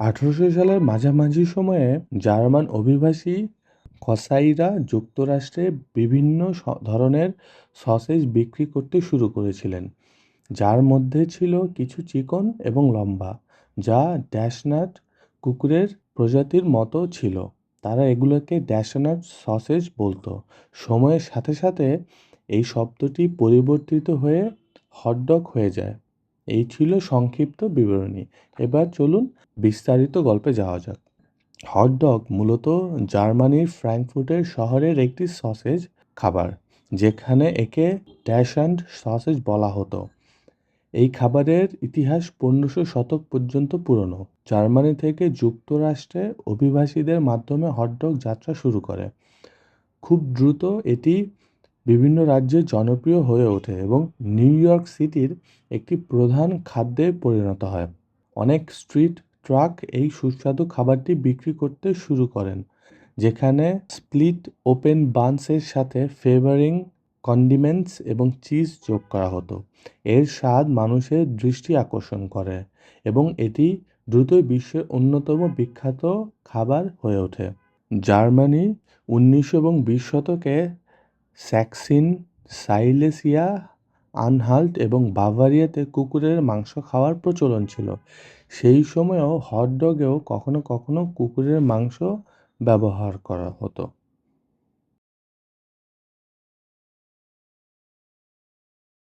আঠারোশো সালের মাঝামাঝি সময়ে জার্মান অভিবাসী কসাইরা যুক্তরাষ্ট্রে বিভিন্ন ধরনের সসেজ বিক্রি করতে শুরু করেছিলেন, যার মধ্যে ছিল কিছু চিকন এবং লম্বা, যা ড্যাশনাট কুকুরের প্রজাতির মতো ছিল। তারা এগুলোকে ড্যাশনাট সসেজ বলতো। সময়ের সাথে সাথে এই শব্দটি পরিবর্তিত হয়ে হটডগ হয়ে যায়। এই ছিল সংক্ষিপ্ত বিবরণী। এবার চলুন বিস্তারিত গল্পে যাওয়া যাক। হটডগ মূলত জার্মানির ফ্র্যাঙ্কফুর্টের শহরের একটি সসেজ খাবার, যেখানে একে ড্যাশ অ্যান্ড সসেজ বলা হতো। এই খাবারের ইতিহাস পনেরোশো শতক পর্যন্ত পুরনো। জার্মানি থেকে যুক্তরাষ্ট্রে অভিবাসীদের মাধ্যমে হটডগ যাত্রা শুরু করে। খুব দ্রুত এটি বিভিন্ন রাজ্যে জনপ্রিয় হয়ে ওঠে এবং নিউ ইয়র্ক সিটির একটি প্রধান খাদ্যে পরিণত হয়। অনেক স্ট্রিট ট্রাক এই সুস্বাদু খাবারটি বিক্রি করতে শুরু করেন, যেখানে স্প্লিট ওপেন বানসের সাথে ফ্লেভারিং কন্ডিমেন্টস এবং চিজ যোগ করা হতো। এর স্বাদ মানুষের দৃষ্টি আকর্ষণ করে এবং এটি দ্রুতই বিশ্বের অন্যতম বিখ্যাত খাবার হয়ে ওঠে। জার্মানি উনিশশো এবং বিশ শতকে স্যাক্সিন, সাইলেসিয়া, আনহাল্ট এবং বাভারিয়াতে কুকুরের মাংস খাওয়ার প্রচলন ছিল। সেই সময়েও হটডগেও কখনও কখনও কুকুরের মাংস ব্যবহার করা হতো।